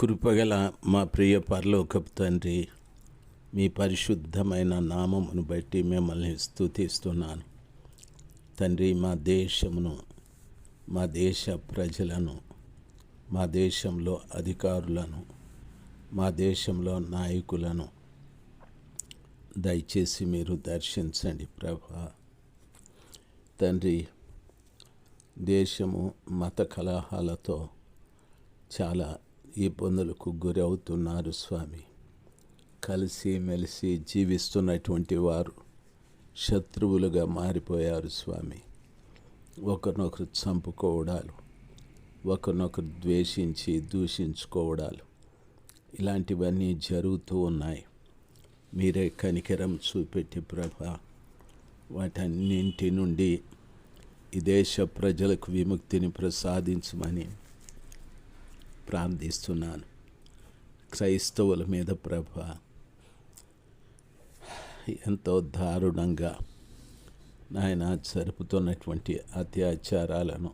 కృపగల మా ప్రియ పరలోకపు తండ్రి మీ పరిశుద్ధమైన నామమును బట్టి మిమ్మల్ని స్తుతిస్తున్నాను. తండ్రి మా దేశమును మా దేశ ప్రజలను మా దేశంలో అధికారులను మా దేశంలో నాయకులను దయచేసి మీరు దర్శించండి ప్రభా. తండ్రి దేశము మత కలహాలతో చాలా ఇబ్బందులకు గురవుతున్నారు స్వామి. కలిసి మెలిసి జీవిస్తున్నటువంటి వారు శత్రువులుగా మారిపోయారు స్వామి. ఒకరినొకరు చంపుకోవడాలు ఒకరినొకరు ద్వేషించి దూషించుకోవడాలు ఇలాంటివన్నీ జరుగుతూ ఉన్నాయి. మీరే కనికరం చూపెట్టి ప్రభ వాటన్నింటి నుండి ఈ దేశ ప్రజలకు విముక్తిని ప్రసాదించమని ప్రార్థిస్తున్నాను. క్రైస్తవుల మీద ప్రభ ఎంతో దారుణంగా నాయన జరుపుతున్నటువంటి అత్యాచారాలను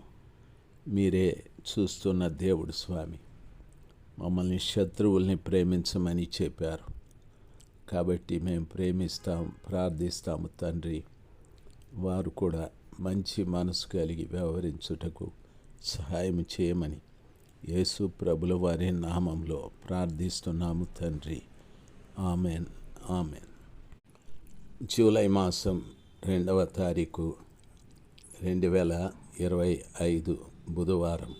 మీరే చూస్తున్న దేవుడు స్వామి. మమ్మల్ని శత్రువుల్ని ప్రేమించమని చెప్పారు. కాబట్టి మేము ప్రేమిస్తాం ప్రార్థిస్తాము తండ్రి. వారు కూడా మంచి మనసు కలిగి వ్యవహరించుటకు సహాయం చేయమని యేసు ప్రభుల వారి నామంలో ప్రార్థిస్తున్నాము తండ్రి. ఆమెన్. ఆమెన్. జూలై మాసం రెండవ తారీఖు రెండు వేల ఇరవై ఐదు బుధవారం.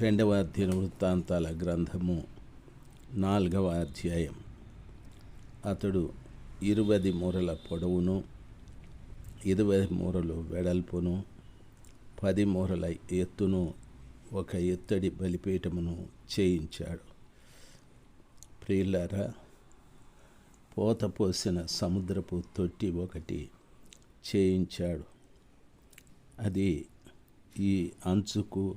రెండవ దినవృత్తాంతాల గ్రంథము నాలుగవ అధ్యాయం. అతడు ఇరువది మూరల పొడవును ఇరవై మూరలు వెడల్పును పది మూరల ఎత్తును ఒక ఎత్తడి బలిపీఠమును చేయించాడు. ప్రియులారా పోత పోసిన సముద్రపు తొట్టి ఒకటి చేయించాడు. అది ఈ అంచుకు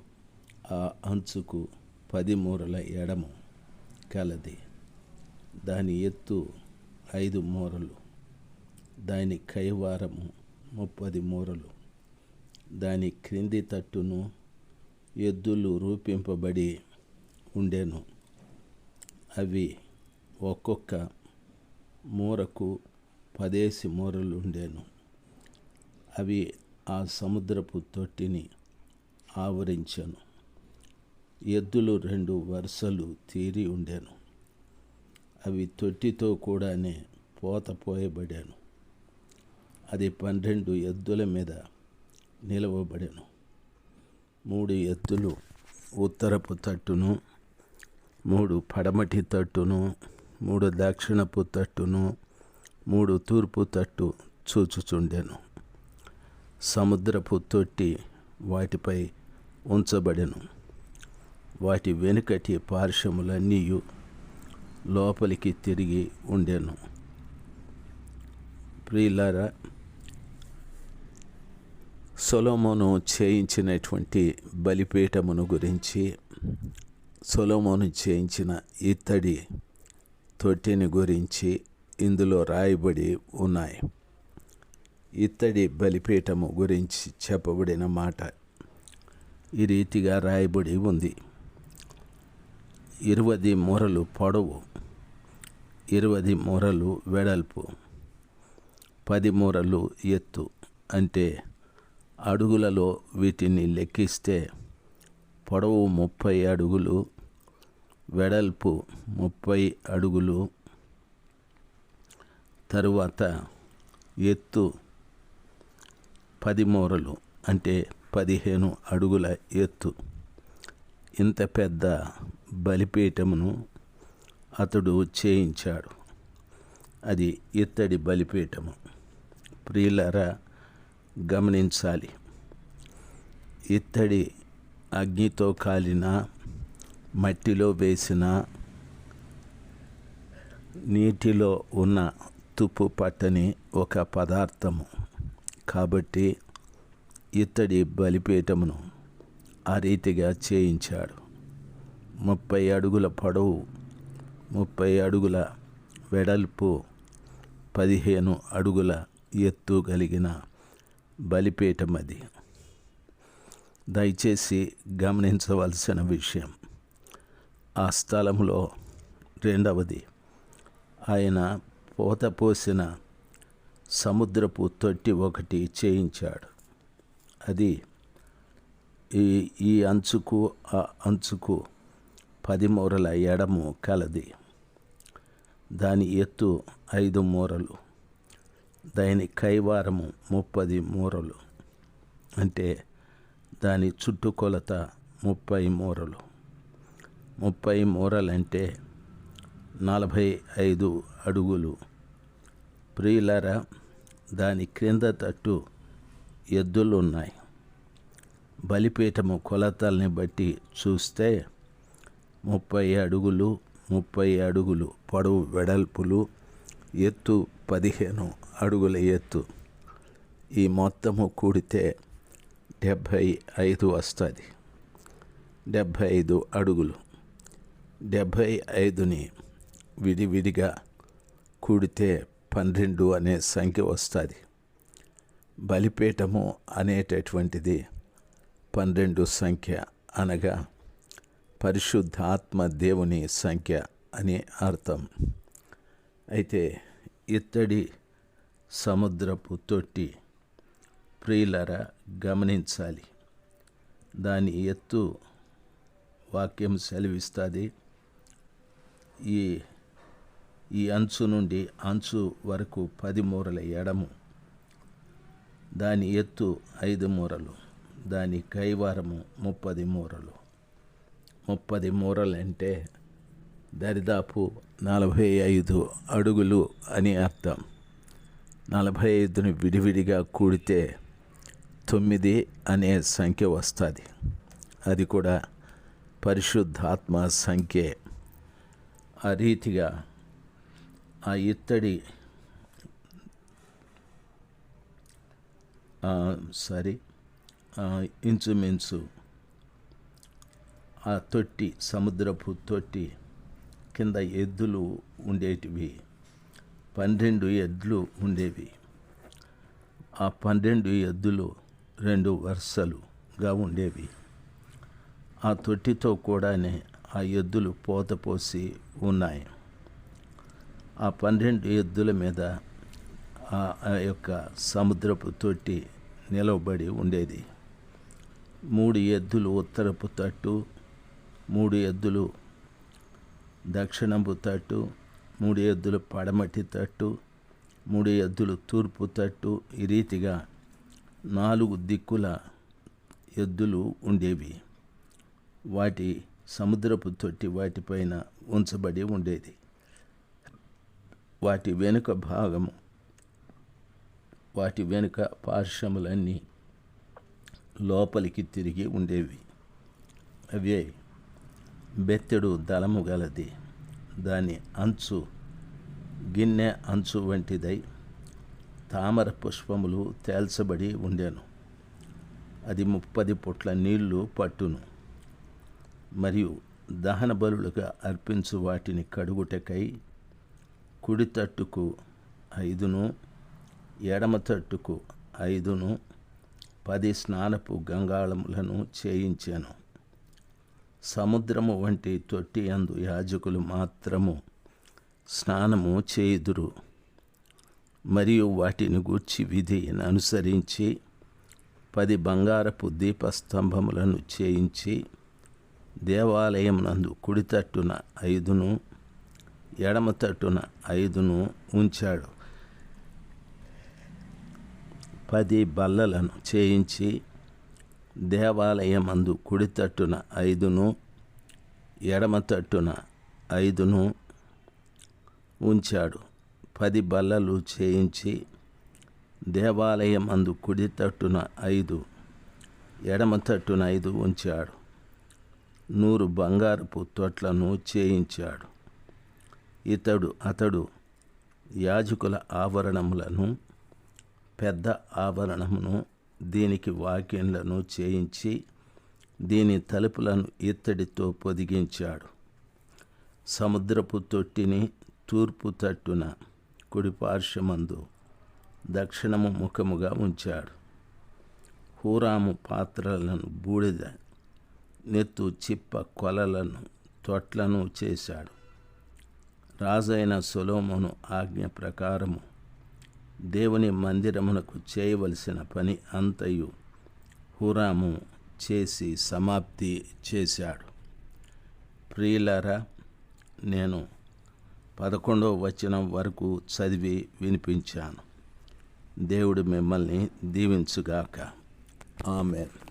ఆ అంచుకు పది మూరల ఎడము కలది. దాని ఎత్తు ఐదు మూరలు దాని కైవారము ముప్పది మూరలు. దాని క్రింది తట్టును ఎద్దులు రూపింపబడి ఉండెను. అవి ఒక్కొక్క మూరకు పదేసి మూరలు ఉండేను. అవి ఆ సముద్రపు తొట్టిని ఆవరించను. ఎద్దులు రెండు వరుసలు తీరి ఉండేను. అవి తొట్టితో కూడానే పోత పోయబడాను. అది పన్నెండు ఎద్దుల మీద నిలవబడెను. మూడు ఎత్తులు ఉత్తరపు తట్టును మూడు పడమటి తట్టును మూడు దక్షిణపు తట్టును మూడు తూర్పు తట్టు చూచుచుండెను. సముద్రపు తొట్టి వాటిపై ఉంచబడెను. వాటి వెనుకటి పార్శ్వములన్నీ లోపలికి తిరిగి ఉండెను. ప్రియులారా సొలోమోను చేయించినటువంటి బలిపీఠమును గురించి సొలోమోను చేయించిన ఇత్తడి తొట్టిని గురించి ఇందులో రాయబడి ఉన్నాయి. ఇత్తడి బలిపీఠము గురించి చెప్పబడిన మాట ఈ రీతిగా రాయబడి ఉంది. ఇరవది మూరలు పొడవు ఇరవది మూరలు వెడల్పు పది మూరలు ఎత్తు అంటే అడుగులలో వీటిని లెక్కిస్తే పొడవు ముప్పై అడుగులు వెడల్పు ముప్పై అడుగులు తరువాత ఎత్తు పది మూరలు అంటే పదిహేను అడుగుల ఎత్తు. ఇంత పెద్ద బలిపీఠమును అతడు చేయించాడు. అది ఇత్తడి బలిపీఠము. ప్రియులరా గమనించాలి. ఇత్తడి అగ్నితో కాలిన మట్టిలో వేసిన నీటిలో ఉన్న తుప్పు పట్టని ఒక పదార్థము. కాబట్టి ఇత్తడి బలిపీఠమును ఆ రీతిగా చేయించాడు. ముప్పై అడుగుల పొడవు ముప్పై అడుగుల వెడల్పు పదిహేను అడుగుల ఎత్తు కలిగిన బలిపీఠం అది. దయచేసి గమనించవలసిన విషయం. ఆ స్థలంలో రెండవది ఆయన పోత పోసిన సముద్రపు తొట్టి ఒకటి చేయించాడు. అది ఈ ఈ అంచుకు ఆ అంచుకు పది మూరల ఎడము కలది. దాని ఎత్తు ఐదు మూరలు. దాని కైవారము ముప్పది మూరలు. అంటే దాని చుట్టుకొలత ముప్పై మూరలు. ముప్పై మూరలంటే నలభై ఐదు అడుగులు. ప్రియులరా దాని క్రింద తట్టు ఎద్దులు ఉన్నాయి బలిపీఠము కొలతల్ని బట్టి చూస్తే ముప్పై అడుగులు ముప్పై అడుగులు పొడవు వెడల్పులు ఎత్తు పదిహేను. అడుగుల ఎత్తు ఈ మొత్తము కూడితే డెబ్భై ఐదు వస్తుంది. డెబ్భై ఐదు అడుగులు. డెబ్భై ఐదుని విడివిడిగా కూడితే పన్నెండు అనే సంఖ్య వస్తుంది. బలిపీఠము అనేటటువంటిది పన్నెండు సంఖ్య అనగా పరిశుద్ధాత్మ దేవుని సంఖ్య అని అర్థం. అయితే ఇత్తడి సముద్రపు తొట్టి. ప్రియులర గమనించాలి. దాని ఎత్తు వాక్యం సెలవిస్తుంది. ఈ ఈ అంచు నుండి అంచు వరకు పది మూరల ఎడము. దాని ఎత్తు ఐదు మూరలు. దాని కైవారము ముప్పది మూరలు. ముప్పది మూరలు అంటే దరిదాపు నలభై ఐదు అడుగులు అని అర్థం. నలభై ఐదుని విడివిడిగా కూడితే తొమ్మిది అనే సంఖ్య వస్తుంది. అది కూడా పరిశుద్ధాత్మ సంఖ్య. ఆ రీతిగా ఆ ఇత్తడి సారీ ఇంచుమించు ఆ తొట్టి సముద్రపు తొట్టి కింద ఎద్దులు ఉండేటివి. పన్నెండు ఎద్దులు ఉండేవి. ఆ పన్నెండు ఎద్దులు రెండు వరుసలుగా ఉండేవి. ఆ తొట్టితో కూడానే ఆ ఎద్దులు పోత పోసి ఉన్నాయి. ఆ పన్నెండు ఎద్దుల మీద ఆ యొక్క సముద్రపు తొట్టి నిలవబడి ఉండేది. మూడు ఎద్దులు ఉత్తరపు తట్టు మూడు ఎద్దులు దక్షిణపు తట్టు మూడు ఎద్దులు పడమటి తట్టు మూడు ఎద్దులు తూర్పు తట్టు ఈ రీతిగా నాలుగు దిక్కుల ఎద్దులు ఉండేవి. వాటి సముద్రపు తొట్టి వాటిపైన ఉంచబడి ఉండేది. వాటి వెనుక భాగము వాటి వెనుక పార్శ్వములన్నీ లోపలికి తిరిగి ఉండేవి. అవే బెత్తెడు దళము గలది. దాని అంచు గిన్నె అంచు వంటిదై తామర పుష్పములు తేల్చబడి ఉండెను. అది ముప్పది పొట్ల నీళ్ళు పట్టును. మరియు దహన బలులుగా అర్పించు వాటిని కడుగుటకై కుడి తట్టుకు ఐదును ఎడమ తట్టుకు ఐదును పది స్నానపు గంగాళములను చేయించాను. సముద్రము వంటి తొట్టి అందు యాజకులు మాత్రము స్నానము చేయుదురు. మరియు వాటిని గూర్చి విధిని అనుసరించి పది బంగారపు దీపస్తంభములను చేయించి దేవాలయం నందు కుడి తట్టున ఐదును ఎడమ తట్టున ఐదును ఉంచాడు. పది బల్లలను చేయించి దేవాలయమందు కుడి తట్టున ఐదును ఎడమ తట్టున ఐదును ఉంచాడు. పది బల్లలు చేయించి దేవాలయమందు కుడి తట్టున ఐదు ఎడమ తట్టున ఐదు ఉంచాడు. నూరు బంగారపు తొట్లను చేయించాడు. ఇతడు అతడు యాజకుల ఆవరణములను పెద్ద ఆవరణమును దీనికి వాక్యంలను చేయించి దీని తలుపులను ఇత్తడితో పొదిగించాడు. సముద్రపు తొట్టిని తూర్పు తట్టున కుడి పార్శ్వమందు దక్షిణము ముఖముగా ఉంచాడు. హూరాము పాత్రలను బూడిద నెత్తు చిప్ప కొలలను తొట్లను చేశాడు. రాజైన సొలోమును ఆజ్ఞ ప్రకారము దేవుని మందిరమునకు చేయవలసిన పని అంతయు హురాము చేసి సమాప్తి చేశాడు. ప్రియులారా నేను పదకొండవ వచనం వరకు చదివి వినిపించాను. దేవుడు మిమ్మల్ని దీవించుగాక. ఆమెన్.